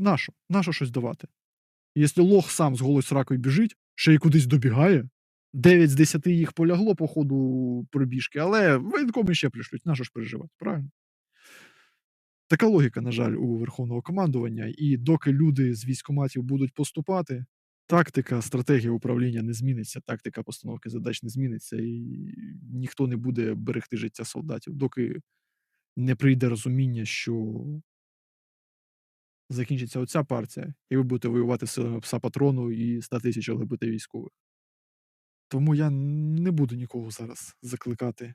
Нащо? Нащо щось давати? Якщо лох сам з голою сракою біжить, ще й кудись добігає, 9 з 10 їх полягло по ходу пробіжки, але воєнкоми ще пришлють. Нащо ж переживати, правильно? Така логіка, на жаль, у верховного командування. І доки люди з військкоматів будуть поступати, тактика, стратегія управління не зміниться, тактика постановки задач не зміниться, і ніхто не буде берегти життя солдатів, доки не прийде розуміння, що закінчиться оця партія, і ви будете воювати силами пса патрону і 100 тисяч ЛГБТ військових. Тому я не буду нікого зараз закликати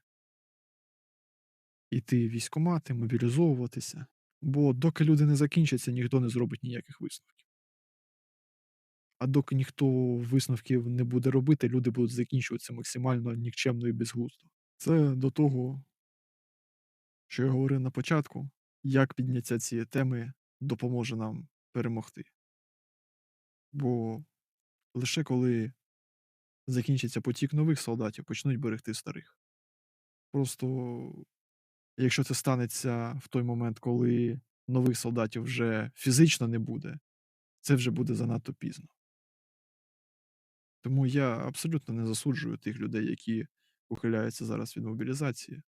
іти в військкомати, мобілізовуватися, бо доки люди не закінчаться, ніхто не зробить ніяких висновків. А доки ніхто висновків не буде робити, люди будуть закінчуватися максимально нікчемно і безглуздо. Це до того, що я говорив на початку, як підняття цієї теми допоможе нам перемогти. Бо лише коли закінчиться потік нових солдатів, почнуть берегти старих. Просто якщо це станеться в той момент, коли нових солдатів вже фізично не буде, це вже буде занадто пізно. Тому я абсолютно не засуджую тих людей, які ухиляються зараз від мобілізації.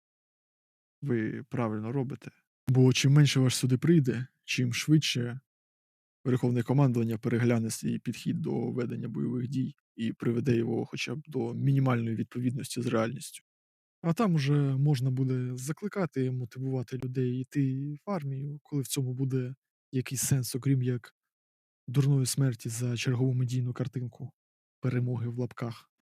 Ви правильно робите. Бо чим менше вас сюди прийде, чим швидше Верховне командування перегляне свій підхід до ведення бойових дій і приведе його хоча б до мінімальної відповідності з реальністю. А там уже можна буде закликати, мотивувати людей йти в армію, коли в цьому буде якийсь сенс, окрім як дурної смерті за чергову медійну картинку перемоги в лапках.